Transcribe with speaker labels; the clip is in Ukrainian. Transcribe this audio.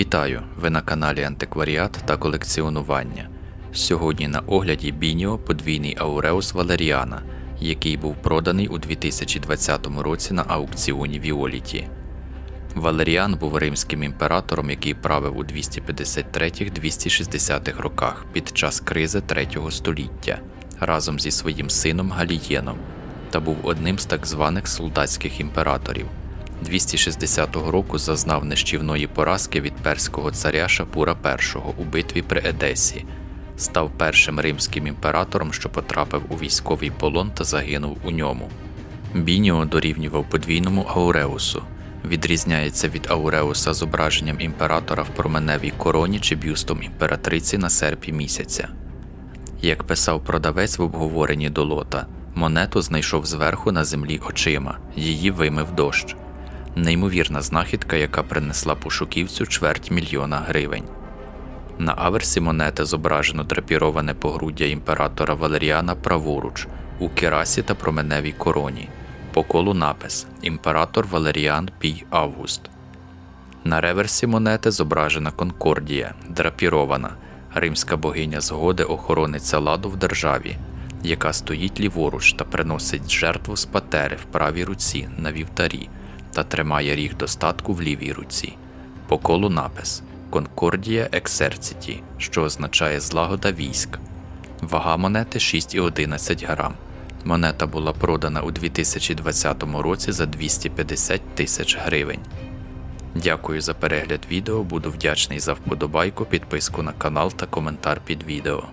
Speaker 1: Вітаю! Ви на каналі Антикваріат та колекціонування. Сьогодні на огляді Бініо подвійний Ауреус Валеріана, який був проданий у 2020 році на аукціоні Віоліті. Валеріан був римським імператором, який правив у 253-260 роках під час кризи 3 століття разом зі своїм сином Галієном та був одним з так званих солдатських імператорів. 260 року зазнав нищівної поразки від перського царя Шапура І у битві при Едесі, став першим римським імператором, що потрапив у військовий полон та загинув у ньому. Бініо дорівнював подвійному ауреусу. Відрізняється від ауреуса зображенням імператора в променевій короні чи бюстом імператриці на серпі місяця. Як писав продавець в обговоренні до лота, монету знайшов зверху на землі очима, її вимив дощ. Неймовірна знахідка, яка принесла пошуківцю чверть мільйона гривень. На аверсі монети зображено драпіроване погруддя імператора Валеріана праворуч у керасі та променевій короні. По колу напис Імператор Валеріан Пій Август. На реверсі монети зображена Конкордія, драпірована, римська богиня згоди охорониця ладу в державі, яка стоїть ліворуч та приносить жертву з патери в правій руці на вівтарі та тримає ріг достатку в лівій руці. По колу напис Конкордія Ексерціті, що означає злагода військ. Вага монети 6,11 грам. Монета була продана у 2020 році за 250 тисяч гривень. Дякую за перегляд відео, буду вдячний за вподобайку, підписку на канал та коментар під відео.